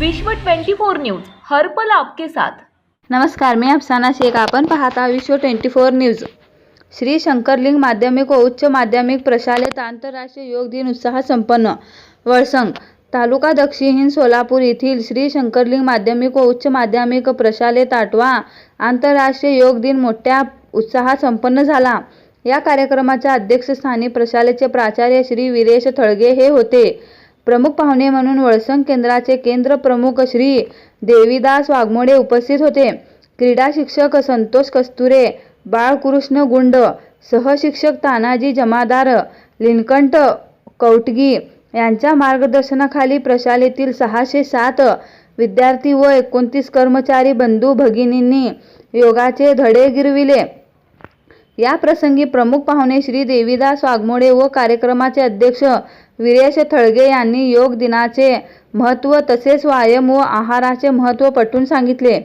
विश्व 24 न्यूज हर्पल आपके साथ. नमस्कार मी अफसाना शेख. आपण पाहता Vishwa twenty four news. Shri Shankarling माध्यमिक व उच्च माध्यमिक प्रशालेत आंतरराष्ट्रीय योग दिन उत्साह संपन्न. वळसंग तालुका दक्षिण सोलापूर येथील श्री शंकरलिंग माध्यमिक व उच्च माध्यमिक प्रशालेत आठवा आंतरराष्ट्रीय योग दिन मोठ्या उत्साहात संपन्न झाला. या कार्यक्रमाच्या अध्यक्षस्थानी प्रशालेचे प्राचार्य श्री वीरेश थळगे हे होते. प्रमुख पाहुणे म्हणून वळसंग केंद्राचे केंद्र प्रमुख श्री देवीदास वाघमोडे उपस्थित होते. क्रीडा शिक्षक संतोष कस्तुरे बाळकृष्ण गुंड सहशिक्षक तानाजी जमादार लिनकंट कौटगी यांच्या मार्गदर्शनाखाली प्रशालेतील सहाशे सात विद्यार्थी व एकोणतीस कर्मचारी बंधू भगिनींनी योगाचे धडे गिरविले. या प्रसंगी प्रमुख पाहुणे श्री देवीदास वाघमोडे व कार्यक्रमाचे अध्यक्ष वीरेश थळगे यांनी योग दिनाचे महत्त्व तसेच व्यायाम व आहाराचे महत्त्व पटवून सांगितले.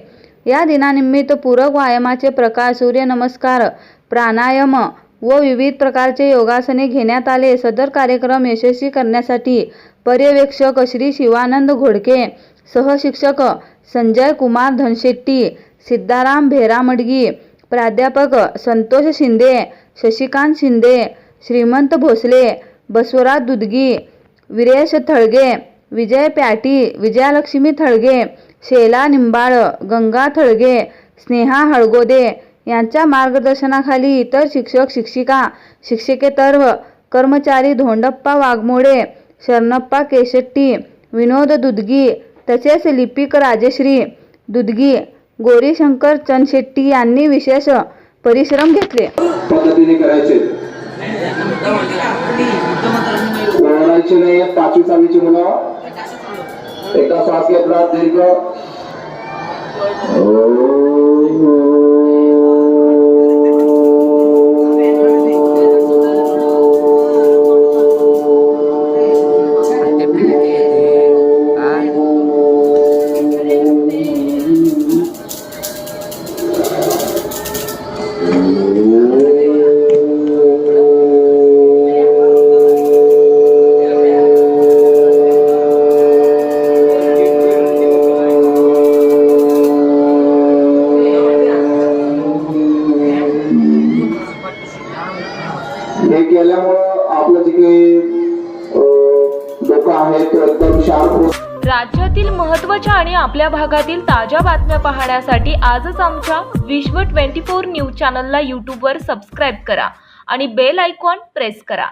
या दिनानिमित्त पूरक व्यायामाचे प्रकार सूर्यनमस्कार प्राणायाम व विविध प्रकारचे योगासने घेण्यात आले. सदर कार्यक्रम यशस्वी करण्यासाठी पर्यवेक्षक श्री शिवानंद घोडके सहशिक्षक संजय कुमार धनशेट्टी सिद्धाराम भेरामडगी प्राध्यापक संतोष शिंदे शशिकांत शिंदे श्रीमंत भोसले बसवराज दुधगी विरेश थळगे विजय प्याटी विजयालक्ष्मी थळगे शेला निंबाळ गंगा थळगे स्नेहा हळगोदे यांच्या मार्गदर्शनाखाली इतर शिक्षक शिक्षिका शिक्षकेतर कर्मचारी धोंडप्पा वाघमोडे शरणप्पा केशेट्टी विनोद दुधगी तसेच लिपिक राजश्री दुधगी गोरीशंकर चंदशेट्टी यांनी विशेष परिश्रम घेतले. पद्धतीने करायचे. ओरडायचे नाही पाचवी सहावीची मुलं. एका श्वास घेतला दीर्घ. हे केल्यामुळं आपलं जे काही अं, एकदम शार्प होत. राज्यातील महत्त्वाच्या आणि आपल्या भागातील ताज्या बातम्या पाहण्यासाठी आजच आमच्या विश्व 24 न्यूज चॅनलला यूट्यूबवर सबस्क्राईब करा आणि बेल आयकॉन प्रेस करा.